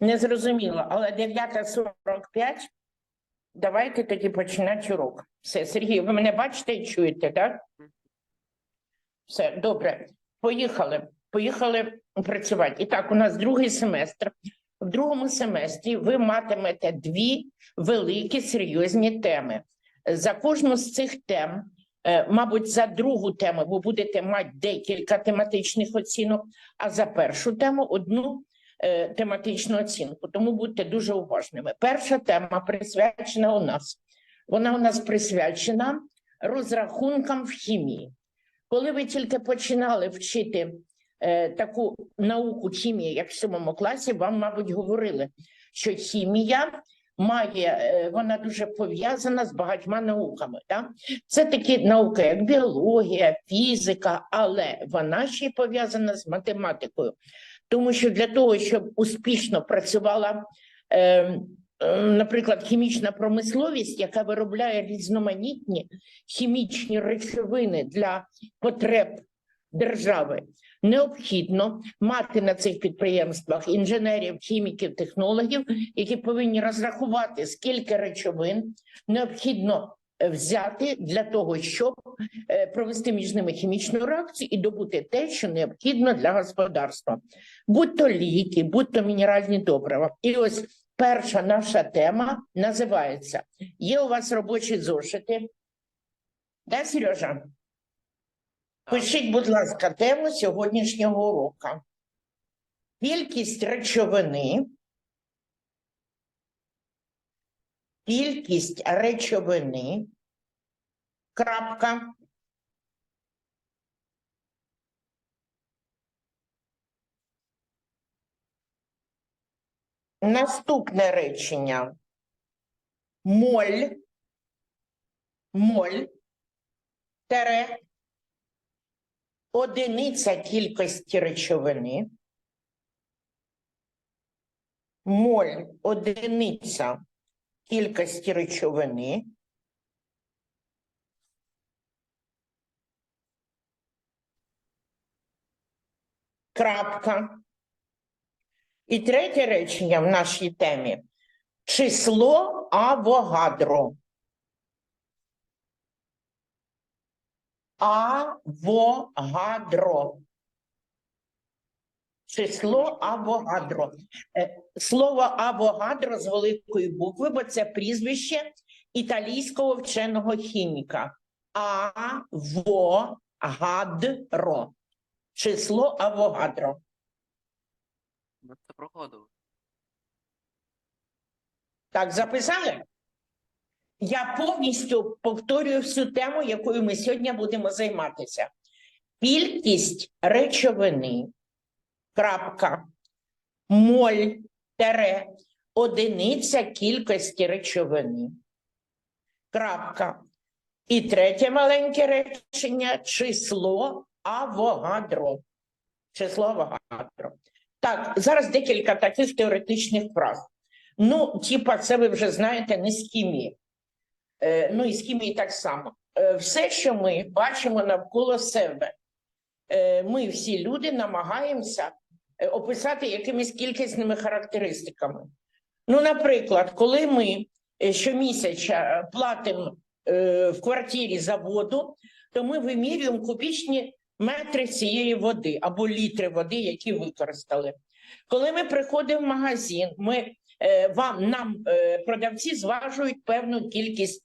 Не зрозуміло, але 9.45. Давайте тоді починати урок. Все, Сергій, ви мене бачите і чуєте, так? Все, добре. Поїхали. Поїхали працювати. І так, у нас другий семестр. В другому семестрі ви матимете дві великі серйозні теми. За кожну з цих тем, е, мабуть, за другу тему ви будете мати декілька тематичних оцінок, а за першу тему одну е, тематичну оцінку. Тому будьте дуже уважними. Перша тема присвячена у нас. Вона у нас присвячена розрахункам в хімії. Коли ви тільки починали вчити е, таку науку хімії, як в сьомому класі, вам, мабуть, говорили, що хімія має, е, вона дуже пов'язана з багатьма науками. Да? Це такі науки, як біологія, фізика, але вона ще й пов'язана з математикою. Тому що для того, щоб успішно працювала, е, наприклад, хімічна промисловість, яка виробляє різноманітні хімічні речовини для потреб держави, необхідно мати на цих підприємствах інженерів, хіміків, технологів, які повинні розрахувати, скільки речовин необхідно взяти для того, щоб е, провести між ними хімічну реакцію і добути те, що необхідно для господарства, будь то ліки, будь то мінеральні добрива. І ось перша наша тема називається: є у вас робочі зошити? Да, Сережа? Пишіть, будь ласка, тему сьогоднішнього уроку. Кількість речовини. Кількість речовини. Крапка. Наступне речення. Моль. Моль. Тере. Одиниця кількості речовини. Моль одиниця кількості речовини. Крапка. І третє речення в нашій темі число Авогадро. Авогадро. Число Авогадро. Е, Слово Авогадро з великої букви, бо це прізвище італійського вченого хіміка. Авогадро. Число Авогадро. Ми це проходили. Так, записали? Я повністю повторюю всю тему, якою ми сьогодні будемо займатися. Кількість речовини, крапка, моль, тере, одиниця кількості речовини, крапка. І третє маленьке речення число Авогадро. Число Авогадро. Так, зараз декілька таких теоретичних фраз. Ну, типа, це ви вже знаєте, не з хімії. Е, ну і з хімії так само. Е, все, що ми бачимо навколо себе, ми всі люди намагаємося е, описати якимись кількісними характеристиками. Ну, наприклад, коли ми е, щомісяця платимо е, в квартирі за воду, то ми вимірюємо кубічні метри цієї води або літри води, які використали. Коли ми приходимо в магазин, ми е, вам нам е, продавці зважують певну кількість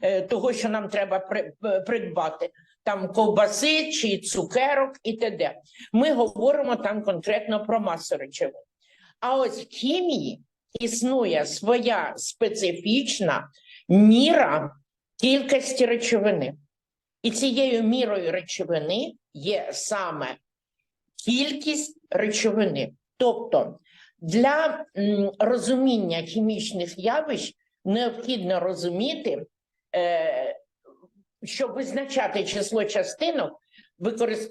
е, того, що нам треба е, придбати. Там ковбаси чи цукерок і т.д. Ми говоримо там конкретно про масу речовин. А ось в хімії існує своя специфічна міра кількості речовини. І цією мірою речовини є саме кількість речовини. Тобто для розуміння хімічних явищ необхідно розуміти, е, щоб визначати число частинок,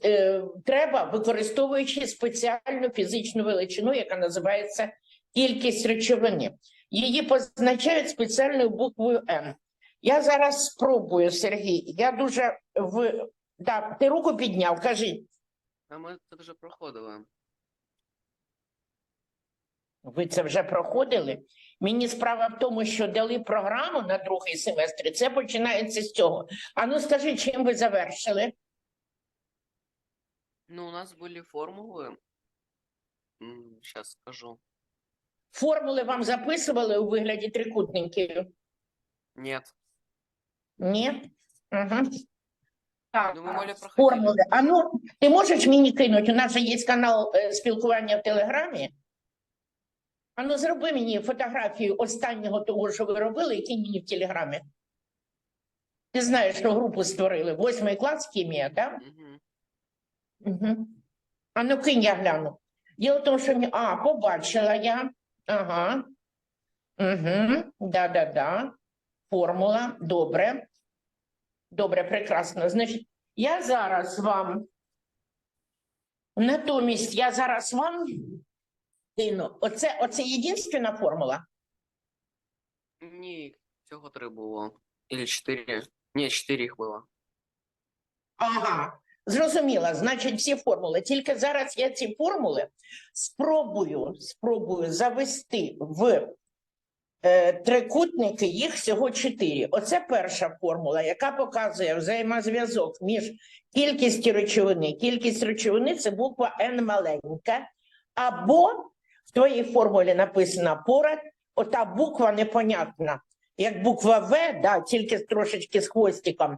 е, треба використовуючи спеціальну фізичну величину, яка називається кількість речовини. Її позначають спеціальною буквою М. Я зараз спробую, Сергій. Я дуже в да, ти руку підняв, кажи. Ми це вже проходили. Ви це вже проходили. Мені справа в тому, що дали програму на другий семестр, і це починається з цього. А ну скажи, чим ви завершили? Ну, у нас были формулы. Сейчас скажу. Формули вам записували у вигляді трикутників? Нет. Ні? Угу. Так, Ну, формули. А ну, ти можеш мені кинути? У нас же є канал е, спілкування в Телеграмі. А ну, зроби мені фотографію останнього того, що ви робили, і кинь мені в Телеграмі. Ти знаєш, що групу створили. Восьмий клас хімія, так? Угу. А ну кинь, я гляну. Діло в тому, що мені- а, побачила я. Ага. Угу. Да-да-да. Формула. Добре. Добре, прекрасно. Значить, я зараз вам. Натомість я зараз вам кину. Оце, оце єдинственна формула. Ні, всього три було. Или чотири. Ні, чотири їх було. Ага, зрозуміла. Значить, всі формули. Тільки зараз я ці формули спробую, спробую завести в е, трикутники. Їх всього чотири. Оце перша формула, яка показує взаємозв'язок між кількістю речовини. Кількість речовини це буква N маленька, або твоїй формулі написано поряд, ота буква непонятна, як буква В, да, тільки трошечки з хвостиком.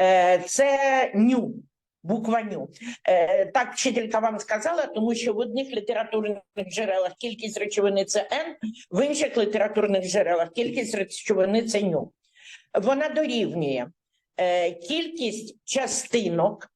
Е, Це ню, буква ню. Е, Так вчителька вам сказала, тому що в одних літературних джерелах кількість речовини це N, в інших літературних джерелах кількість речовини це ню. Вона дорівнює е, кількість частинок.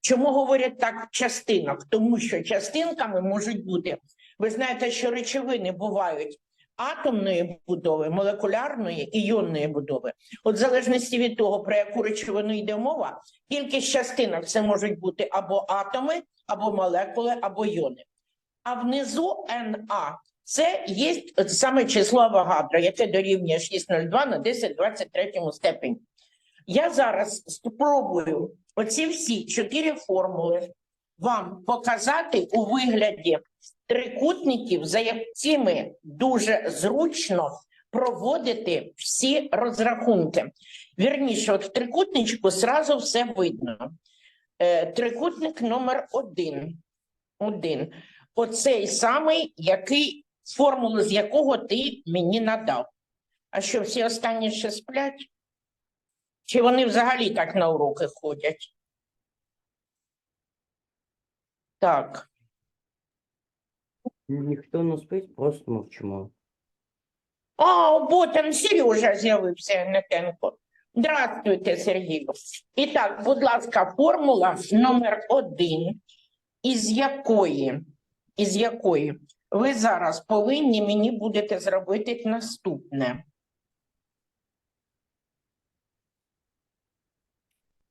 Чому говорять так частинок? Тому що частинками можуть бути. Ви знаєте, що речовини бувають атомної будови, молекулярної і іонної будови. От в залежності від того, про яку речовину йде мова, кількість частинок це можуть бути або атоми, або молекули, або іони. А внизу На це є саме число Авогадро, яке дорівнює 602 на 10 23 степені. Я зараз спробую оці всі чотири формули вам показати у вигляді трикутників, за якими дуже зручно проводити всі розрахунки. Вірніше, от в трикутничку зразу все видно. Е, трикутник номер один. один. Оцей самий, який, формулу з якого ти мені надав. А що, всі останні ще сплять? Чи вони взагалі так на уроки ходять? Так. Ніхто не спить, просто мовчимо. А, бо там Сережа з'явився Нетенко. Здравствуйте, Сергію. І так, будь ласка, формула номер один, із якої, із якої ви зараз повинні мені будете зробити наступне.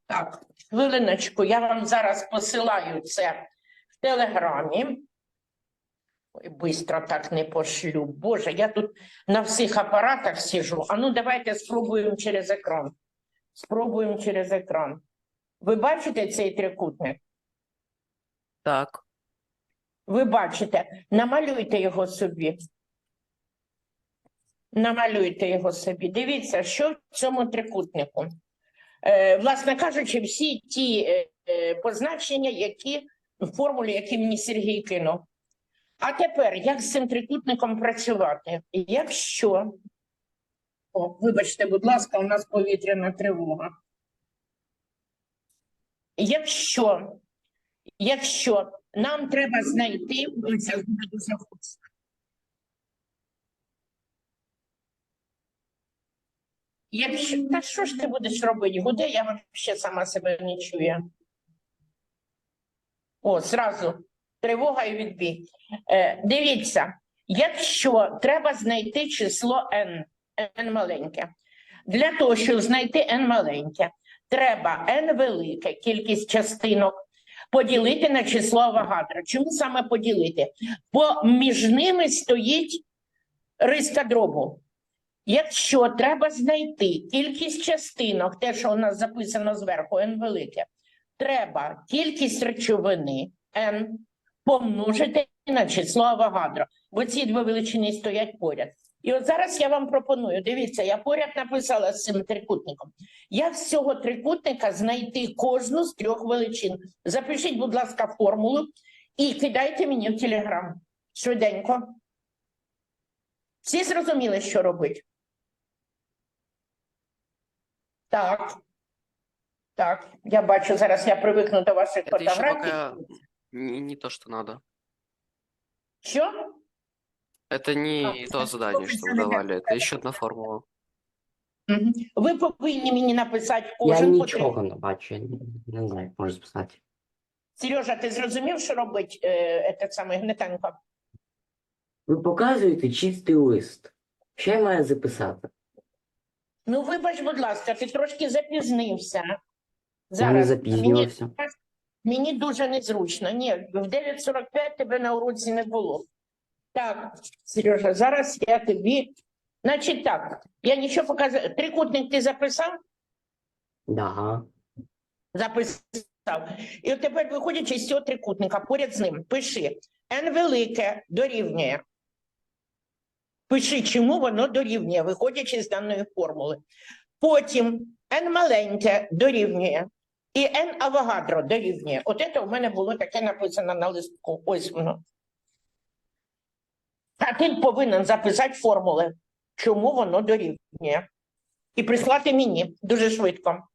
Так, хвилиночку, я вам зараз посилаю це в Телеграмі. Ой, бистро так не пошлю. Боже, я тут на всіх апаратах сижу. А ну давайте спробуємо через екран. Спробуємо через екран. Ви бачите цей трикутник? Так. Ви бачите, намалюйте його собі. Намалюйте його собі. Дивіться, що в цьому трикутнику. Е, власне кажучи, всі ті е, е, позначення, які в формулі, які мені Сергій кинув. А тепер як з цим трикутником працювати? Якщо, о, вибачте, будь ласка, у нас повітряна тривога. Якщо, якщо нам треба знайти, це дуже гучно. Якщо, та що ж ти будеш робити? Гуде, я ще сама себе не чую. О, зразу тривога і відбій. Е, дивіться, якщо треба знайти число n, n маленьке, для того, щоб знайти n маленьке, треба n велике, кількість частинок, поділити на число Авогадро. Чому саме поділити? Бо між ними стоїть риска дробу. Якщо треба знайти кількість частинок, те, що у нас записано зверху, n велике, треба кількість речовини n помножити на число Авогадро, бо ці дві величини стоять поряд. І от зараз я вам пропоную, дивіться, я поряд написала з цим трикутником. Як з цього трикутника знайти кожну з трьох величин? Запишіть, будь ласка, формулу і кидайте мені в телеграм. Швиденько. Всі зрозуміли, що робити? Так. Так, я бачу, зараз я привикну до ваших Это еще фотографій. пока не, не то, что надо. Що? Это не А, то это задание, что вы профессионально. давали. Это еще одна формула. Мгм. Ви повинні мені написати Я кожен по три. нічого не бачу, я не, не знаю, як можу списати. Сережа, ти зрозумів, що робить е, этот самий Гнетенко? Ви показуєте чистий лист. Що я маю записати? Ну, вибач, будь ласка, ти трошки запізнився. Не Зараз мені, запізнювався. мені дуже незручно. Ні, в 9.45 тебе на уроці не було. Так, Сережа, зараз я тобі. Значить так, я нічого показав. Трикутник ти записав? Да. Записав. І от тепер, виходячи з цього трикутника, поряд з ним пиши n велике дорівнює. Пиши, чому воно дорівнює, виходячи з даної формули. Потім n маленьке дорівнює. І Н Авагадро дорівнює. От це у мене було таке написано на листку. Ось воно. А ти повинен записати формули, чому воно дорівнює. І прислати мені дуже швидко.